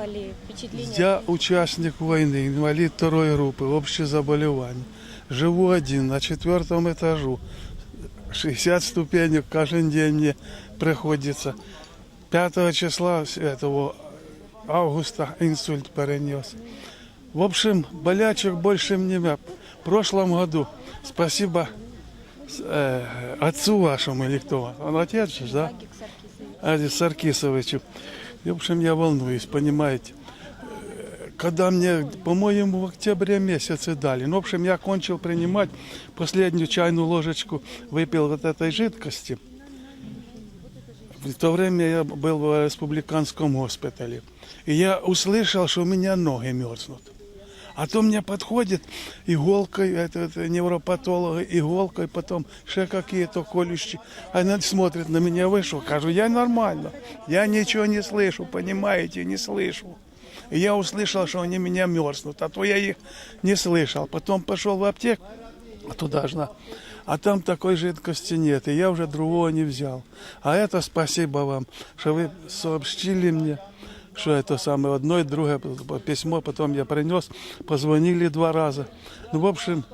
плакали, впечатления? Я участник войны, инвалид второй группы, общее заболевание. Живу один на четвертом этажу. 60 ступенек каждый день мне приходится. 5 числа этого августа инсульт перенес. В общем, болячек больше мне. В прошлом году, спасибо э, отцу вашему или кто, он отец же, да? Аде Саркисовичу. В общем, я волнуюсь, понимаете. Когда мне, по-моему, в октябре месяце дали. Ну, в общем, я кончил принимать последнюю чайную ложечку, выпил вот этой жидкости. В то время я был в республиканском госпитале. И я услышал, что у меня ноги мерзнут. А то мне подходит иголкой, это, это невропатолог, иголкой, потом еще какие-то колющие. Она смотрит на меня, вы что? Кажу, я нормально. Я ничего не слышу, понимаете, не слышу. И я услышал, что они меня мерзнут, а то я их не слышал. Потом пошел в аптеку, туда же а там такой жидкости нет, и я уже другого не взял. А это спасибо вам, что вы сообщили мне, что это самое одно и другое письмо, потом я принес, позвонили два раза. Ну, в общем,